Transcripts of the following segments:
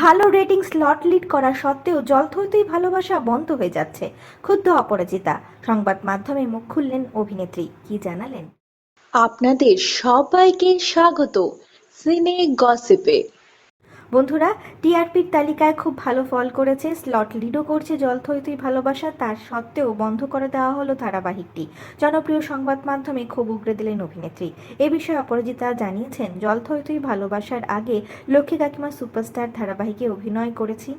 ভালো rating slot lead করা সত্ত্বেও জলথইতই ভালোবাসা বন্ধ হয়ে যাচ্ছে, ক্ষুব্ধ অপরাজিতা। সংবাদ মাধ্যমে মুখ খুললেন অভিনেত্রী। কি জানালেন? আপনাদের সবাইকে স্বাগত। সিনে গসিপে। বন্ধুরা, টিআরপির তালিকায় খুব ভালো ফল করেছে, স্লট লিডও করছে জলথইতই ভালোবাসা, তার সত্ত্বেও বন্ধ করে দেওয়া হলো ধারাবাহিকটি। জনপ্রিয় সংবাদ মাধ্যমে খুব উগড়ে দিলেন অভিনেত্রী। এ বিষয়ে অপরাজিতা জানিয়েছেন জলথইতই ভালোবাসার আগে লক্ষ্মী কাকিমা সুপারস্টার ধারাবাহিকে অভিনয় করেছি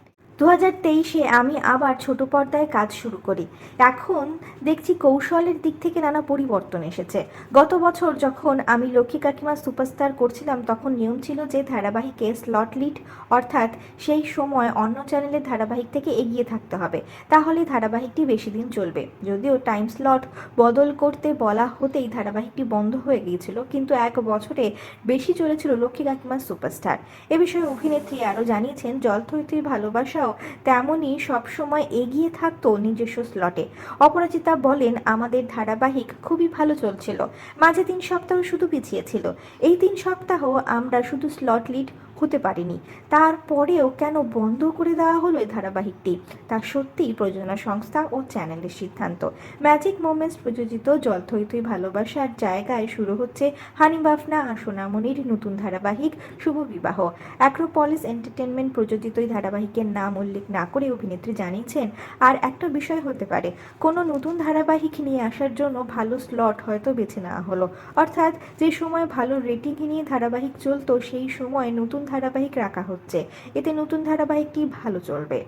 দু হাজার তেইশে আমি আবার ছোট পর্দায় কাজ শুরু করি। এখন দেখছি কৌশলের দিক থেকে নানা পরিবর্তন এসেছে। গত বছর যখন আমি লক্ষ্মী কাকিমা সুপারস্টার করছিলাম, তখন নিয়ম ছিল যে ধারাবাহিকে স্লট লিড অর্থাৎ সেই সময় অন্য চ্যানেলের ধারাবাহিক থেকে এগিয়ে থাকতে হবে। তাহলে ধারাবাহিকটি বেশি দিন চলবে। যদিও টাইম স্লট বদল করতে বলা হতেই ধারাবাহিকটি বন্ধ হয়ে গিয়েছিল, কিন্তু এক বছরে বেশি চলেছিল লক্ষ্মী কাকিমা সুপারস্টার। এ বিষয়ে অভিনেত্রী আরও জানিয়েছেন জলথৈতির ভালোবাসাও তেমনই সবসময় এগিয়ে থাকতো নিজস্ব স্লটে অপরাজিতা বলেন, আমাদের ধারাবাহিক খুবই ভালো চলছিল। মাঝে তিন সপ্তাহ শুধু পিছিয়েছিল এই তিন সপ্তাহ আমরা শুধু স্লট লিড হতে পারেনি। তারপরেও কেন বন্ধ করে দেওয়া হলো এই ধারাবাহিকটি? তা সত্যিই প্রযোজনা সংস্থা ও চ্যানেলের সিদ্ধান্ত। ম্যাজিক মোমেন্টস প্রযোজিত জলথৈতই ভালোবাসার জায়গায় শুরু হচ্ছে হানি বাফনা আর নতুন ধারাবাহিক শুভ বিবাহ। অ্যাক্রোপলিস এন্টারটেনমেন্ট প্রযোজিত এই ধারাবাহিকের নাম উল্লেখ না করে অভিনেত্রী জানিয়েছেন, আর একটা বিষয় হতে পারে। কোনো নতুন ধারাবাহিক নিয়ে আসার জন্য ভালো স্লট হয়তো বেছে নেওয়া হলো। অর্থাৎ যে সময় ভালো রেটিং নিয়ে ধারাবাহিক চলতো, সেই সময় নতুন ধারাবাহিক রাখা হচ্ছে। এতে নতুন ধারাবাহিকটি ভালো চলবে?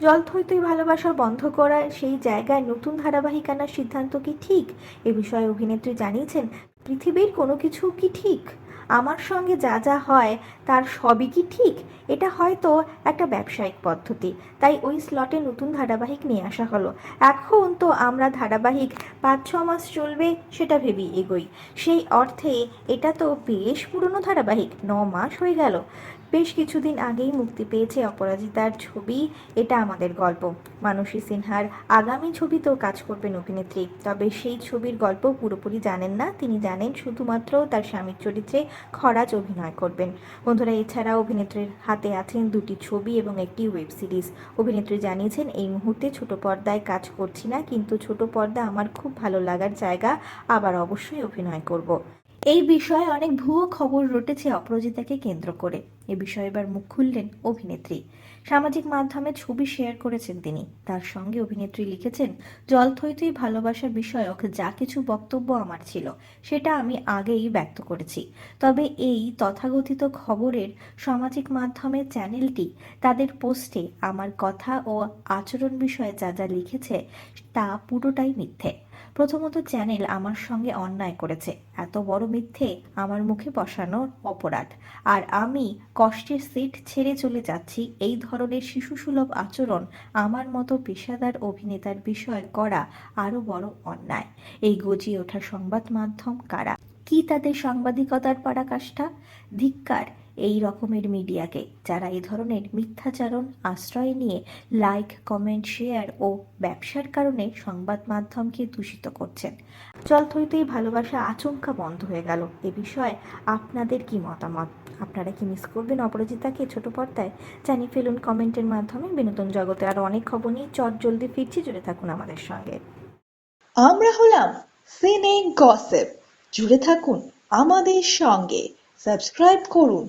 জল থইতই ভালোবাসা বন্ধ করার সেই জায়গায় নতুন ধারাবাহিক আনার সিদ্ধান্ত কি ঠিক? এ বিষয়ে অভিনেত্রী জানিয়েছেন, পৃথিবীর কোনো কিছু কি ঠিক? আমার সঙ্গে যা যা হয় তার সবই কি ঠিক? এটা হয়তো একটা ব্যবসায়িক পদ্ধতি। তাই ওই স্লটে নতুন ধারাবাহিক নিয়ে আসা হলো। এখন তো আমরা ধারাবাহিক পাঁচ, ছ মাস চলবে সেটা ভেবেই এগোই। সেই অর্থে এটা তো বেশ পুরনো ধারাবাহিক, ন মাস হয়ে গেল। বেশ কিছুদিন আগেই মুক্তি পেয়েছে অপরাজিতার ছবি, এটা আমাদের গল্প। মানসী সিনহার আগামী ছবিতেও কাজ করবেন অভিনেত্রী, তবে সেই ছবির গল্প পুরোপুরি জানেন না। তিনি জানেন শুধুমাত্র তার স্বামীর চরিত্রে খরাজ অভিনয় করবেন। বন্ধুরা এছাড়া অভিনেত্রীর হাতে আছেন দুটি ছবি এবং একটি ওয়েব সিরিজ। অভিনেত্রী জানিয়েছেন, এই মুহূর্তে ছোট পর্দায় কাজ করছি না, কিন্তু ছোট পর্দা আমার খুব ভালো লাগার জায়গা, আবার অবশ্যই অভিনয় করব। এই বিষয়ে অনেক ভুয়ো খবর রটেছে অপরাজিতাকে কেন্দ্র করে। এ বিষয়ে এবার মুখ খুললেন অভিনেত্রী। সামাজিক মাধ্যমে ছবি শেয়ার করেছেন তিনি। তার সঙ্গে অভিনেত্রী লিখেছেন, জল জলথইতই ভালোবাসার বিষয়ক যা কিছু বক্তব্য আমার ছিল, সেটা আমি আগেই ব্যক্ত করেছি। তবে এই তথাকথিত খবরের সামাজিক মাধ্যমে চ্যানেলটি তাদের পোস্টে আমার কথা ও আচরণ বিষয়ে যা যা লিখেছে, তা পুরোটাই মিথ্যে। প্রথমত চ্যানেল আমার সঙ্গে অন্যায় করেছে। এত বড় মিথ্যে আমার মুখে বসানোর অপরাধ। আর আমি কষ্টের সিট ছেড়ে চলে যাচ্ছি। এই ধরনের শিশুসুলভ আচরণ আমার মতো পেশাদার অভিনেতার বিষয় করা আরও বড় অন্যায়। এই গজিয়ে ওঠা সংবাদ মাধ্যম কারা? কি তাদের সাংবাদিকতার পরাকাষ্ঠা? ধিক্কার এই রকমের মিডিয়াকে, যারা এই ধরনের মিথ্যাচারণ, আশ্রয় নিয়ে লাইক কমেন্ট শেয়ার ও ব্যবসার কারণে সংবাদ মাধ্যমকে দূষিত করছেন। জলথইতেই ভালোবাসা আচমকা বন্ধ হয়ে গেল। এ বিষয়ে আপনাদের কি মতামত? আপনারা কি মিস করবেন অপরাজিতাকে ছোট পর্দায়? জানিয়ে ফেলুন কমেন্টের মাধ্যমে। বিনোদন জগতে আরও অনেক খবর নিয়ে চট জলদি ফিরছি। জুড়ে থাকুন আমাদের সঙ্গে। আমরা হলাম সিনে গসেপ জুড়ে থাকুন আমাদের সঙ্গে। সাবস্ক্রাইব করুন।